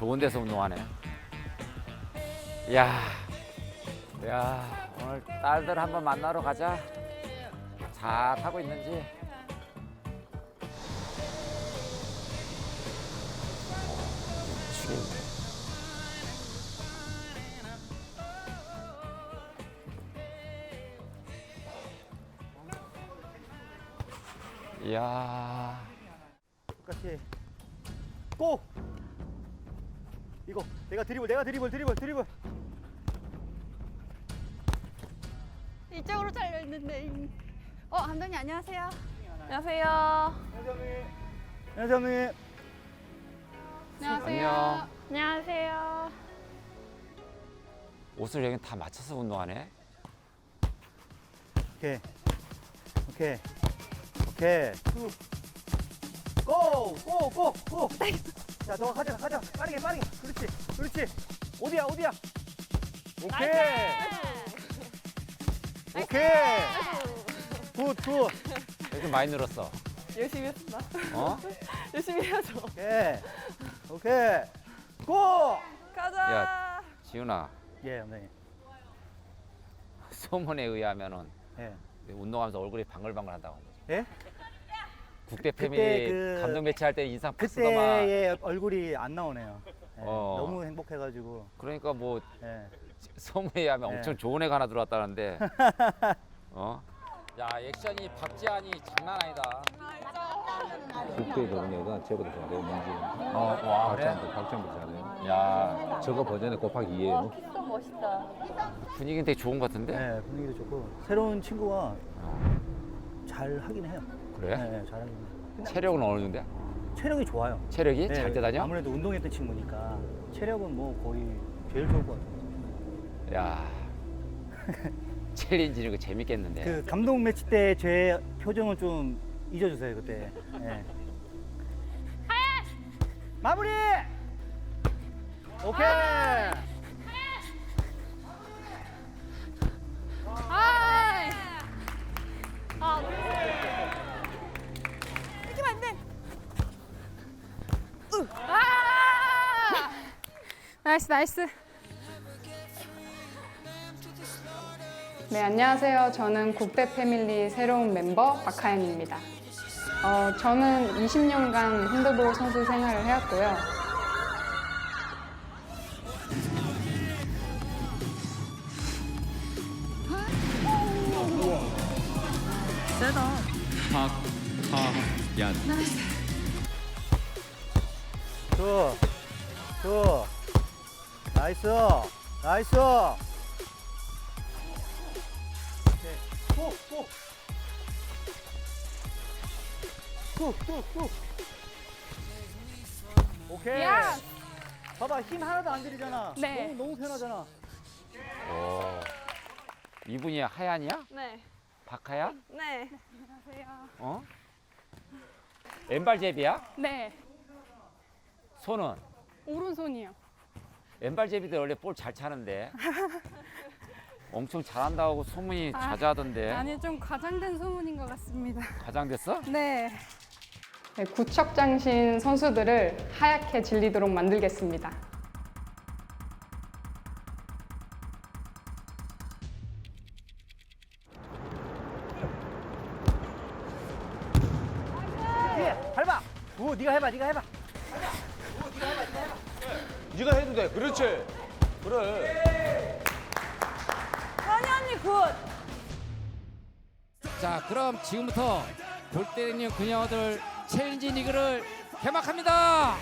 좋은 데서 운동하네. 야, 야 오늘 딸들 한번 만나러 가자. 잘 하고 있는지. 이야. 똑같이 고! 이거 내가 드리블 내가 드리블 드리블 드리블 이쪽으로 잘려 있는데. 어, 감독님 안녕하세요. 안녕하세요. 현정이 현정이 안녕. 안녕하세요. 옷을 여기 다 맞춰서 운동하네. 오케이 오케이 오케이 고고 고 고 자 너 가자 가자 빠르게 빠르게 그렇지 그렇지 어디야 어디야 오케이 오케이 굿굿 이렇게 많이 늘었어. 열심히 했습니다. 어? 열심히 해야죠. 오케이 오케이 고! 가자. 야. 지훈아, 예 선생님 소문에 의하면은 예 운동하면서 얼굴이 방글방글하다고. 예? 국대 패밀리 그- 감독 매치할 때 인상 팍 쓰더만. 그때의 얼굴이 안 나오네요 예, 어. 너무 행복해가지고 그러니까 뭐 예. 소문에 의하면 네. 엄청 좋은 애가 하나 들어왔다는데. 어? 야 액션이 박지한이 장난 아니다. 국대 경례가 제보도 잘해요, 민지. 어, 와 박찬도, 박찬도 잘해요. 야 저거 버전에 곱하기 2예요. 또 멋있다. 분위기는 되게 좋은 것 같은데. 네, 분위기도 좋고 새로운 친구가 잘 하긴 해요. 그래? 네, 잘 하긴 해요. 체력은 어느 정도야? 체력이 좋아요. 체력이 네, 잘 뛰다녀? 아무래도 운동했던 친구니까 체력은 뭐 거의 제일 좋을 것 같아요. 야 챌린지는 그 재밌겠는데. 그 감독 매치 때 제 표정은 좀 잊어주세요 그때. 네. 마무리. 오케이. 나이스, 나이스. 네, 안녕하세요. 저는 국대 패밀리 새로운 멤버 박하연입니다. 어, 저는 20년간 핸드볼 선수 생활을 해왔고요. 박하연 굿. 굿. 나이스. 나이스. 고. 오케이. 야! 봐봐, 힘 하나도 안 들이잖아. 네. 너무, 너무 편하잖아. 오. 이분이 하얀이야? 네. 박하얀? 네. 어? 왼발 제비야? 네, 손은? 오른손이요. 왼발 제비들 원래 볼 잘 차는데. 엄청 잘한다고 소문이 아, 자자하던데. 아니, 좀 과장된 소문인 것 같습니다. 가장됐어? 네. 네, 구척장신 선수들을 하얗게 질리도록 만들겠습니다. 뒤에, 밟아. 오, 네가 해봐, 네가 해봐. 네가 해 도 돼. 그렇지. 그래. 선희 언니 굿. 자, 그럼 지금부터 골 때리는 그녀들 챌린지 리그를 개막합니다.